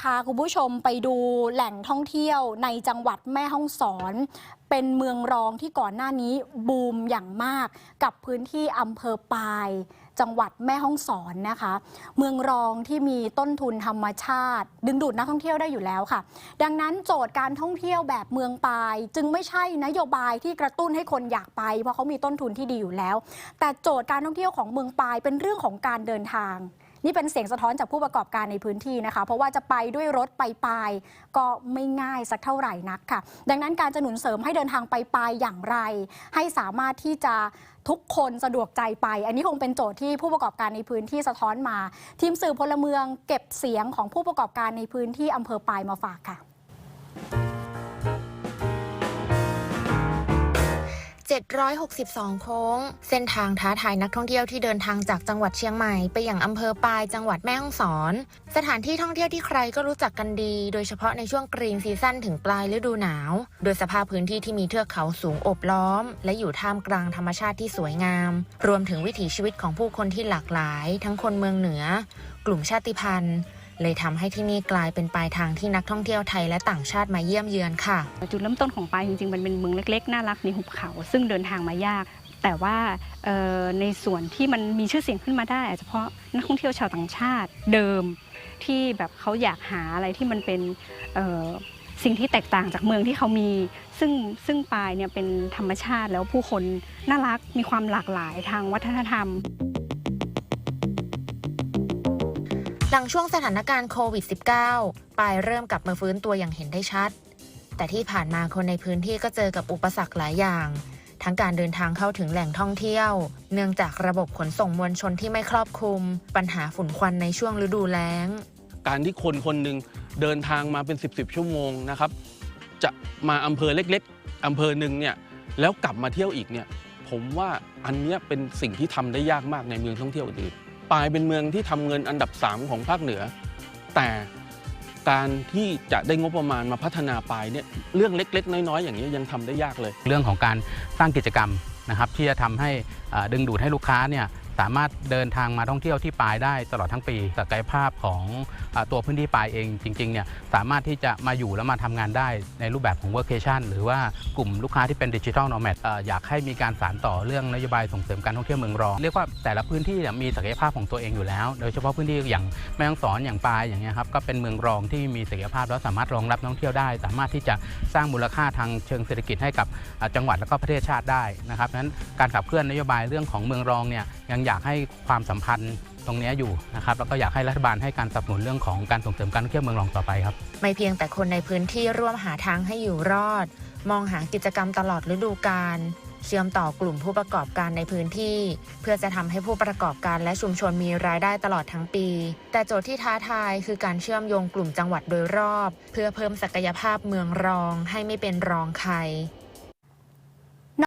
พาคุณผู้ชมไปดูแหล่งท่องเที่ยวในจังหวัดแม่ฮ่องสอน เป็นเมืองรองที่ก่อนหน้านี้บูมอย่างมากกับพื้นที่อำเภอปาย จังหวัดแม่ฮ่องสอนนะคะ เมืองรองที่มีต้นทุนธรรมชาติ ดึงดูดนักท่องเที่ยวได้อยู่แล้วค่ะ ดังนั้นโจทย์การท่องเที่ยวแบบเมืองปาย จึงไม่ใช่นโยบายที่กระตุ้นให้คนอยากไป เพราะเขามีต้นทุนที่ดีอยู่แล้ว แต่โจทย์การท่องเที่ยวของเมืองปายเป็นเรื่องของการเดินทาง นี่เป็นเสียงสะท้อนจากผู้ประกอบการในพื้นที่นะคะ เพราะว่าจะไปด้วยรถไปปลายก็ไม่ง่ายสักเท่าไหร่นักค่ะ ดังนั้นการจะหนุนเสริมให้เดินทางไปปลายอย่างไร ให้สามารถที่จะทุกคนสะดวกใจไป อันนี้คงเป็นโจทย์ที่ผู้ประกอบการในพื้นที่สะท้อนมา ทีมสื่อพลเมืองเก็บเสียงของผู้ประกอบการในพื้นที่อำเภอปลายมาฝากค่ะ 762 โค้ง เส้นทางท้าทายนักท่องเที่ยวที่เดินทางจากจังหวัดเชียงใหม่ไปอย่างอำเภอปายจังหวัดแม่ฮ่องสอน สถานที่ท่องเที่ยวที่ใครก็รู้จักกันดี โดยเฉพาะในช่วงกรีนซีซั่นถึงปลายฤดูหนาว โดยสภาพพื้นที่ที่มีเทือกเขาสูงอบล้อม และอยู่ท่ามกลางธรรมชาติที่สวยงาม รวมถึงวิถีชีวิตของผู้คนที่หลากหลาย ทั้งคนเมืองเหนือ กลุ่มชาติพันธุ์ เลยทำให้ที่นี่กลายเป็นปลายทางที่นักท่องเที่ยวไทยและต่างชาติมาเยี่ยมเยือนค่ะ จุดเริ่มต้นของปลายจริงๆ มันเป็นเมืองเล็กๆ น่ารักในหุบเขา ซึ่งเดินทางมายาก แต่ว่าในส่วนที่มันมีชื่อเสียงขึ้นมาได้อาจจะเพราะนักท่องเที่ยวชาวต่างชาติเดิมที่แบบเขาอยากหาอะไรที่มันเป็นสิ่งที่แตกต่างจากเมืองที่เขามี ซึ่งซึ่งปลายเนี่ยเป็นธรรมชาติแล้วผู้คนน่ารักมีความหลากหลายทางวัฒนธรรม หลังช่วงสถานการณ์โควิด -19 ปายเริ่มกลับมาฟื้นตัวอย่างเห็นได้ชัด แต่ที่ผ่านมาคนในพื้นที่ก็เจอกับอุปสรรคหลายอย่าง ทั้งการเดินทางเข้าถึงแหล่งท่องเที่ยว เนื่องจากระบบขนส่งมวลชนที่ไม่ครอบคลุม ปัญหาฝุ่นควันในช่วงฤดูแล้ง การที่คนคนหนึ่งเดินทางมาเป็น 10บสชั่วโมงนะครับ จะมาอำเภอเล็กๆอำเภอหนึ่งเนี่ยแล้วกลับมาเที่ยวอีกเนี่ยผมว่าอันเนี้ยเป็นสิ่งที่ทำได้ยากมากในเมืองท่องเที่ยวอื่น ปายเป็นเมืองที่ทำเงินอันดับ 3 ของภาคเหนือ แต่การที่จะได้งบประมาณมาพัฒนาปายเนี่ยเรื่องเล็ก ๆ น้อยๆ อย่างนี้ยังทำได้ยากเลย เรื่องของการสร้างกิจกรรมนะครับที่จะทำให้ดึงดูดให้ลูกค้าเนี่ย สามารถเดินทางมาท่องเที่ยวที่ปายได้ตลอดทั้งปีศักยภาพของอตัวพื้นที่ปายเองจริงๆเนี่ยสามารถที่จะมาอยู่แล้วมาทำงานได้ในรูปแบบของ workation หรือว่ากลุ่มลูกค้าที่เป็นดิจิทัล nomad เอ่อยากให้มีการสานต่อเรื่องนโยบายส่งเสริมการท่องเที่ยวเมืองรองเรียกว่าแต่ละพื้นที่มีศักยภาพของตัวเองอยู่แล้ว โดยเฉพาะพื้นที่อย่างแม่ฮ่องสอนอย่างปายอย่างเงี้ยครับก็เป็นเมืองรองที่มีศักยภาพแล้วสามารถรองรับนักท่องเที่ยวได้ สามารถที่จะสร้างมูลค่าทางเชิงเศรษฐกิจให้กับจังหวัดและก็ประเทศชาติได้นะครับนั้นการขับเคลื่อนนโยบายเรื่องของเมืองรองเนี่ยยังอยากให้ความสัมพันธ์ตรงนี้อยู่นะครับแล้วก็อยากให้รัฐบาลให้การสนับสนุนเรื่องของการส่งเสริมการท่องเที่ยวเมืองรองต่อไปครับ ไม่เพียงแต่คนในพื้นที่ร่วมหาทางให้อยู่รอด มองหากิจกรรมตลอดฤดูกาลเชื่อมต่อกลุ่มผู้ประกอบการในพื้นที่ เพื่อจะทำให้ผู้ประกอบการและชุมชนมีรายได้ตลอดทั้งปี แต่โจทย์ที่ท้าทายคือการเชื่อมโยงกลุ่มจังหวัดโดยรอบ เพื่อเพิ่มศักยภาพเมืองรองให้ไม่เป็นรองใคร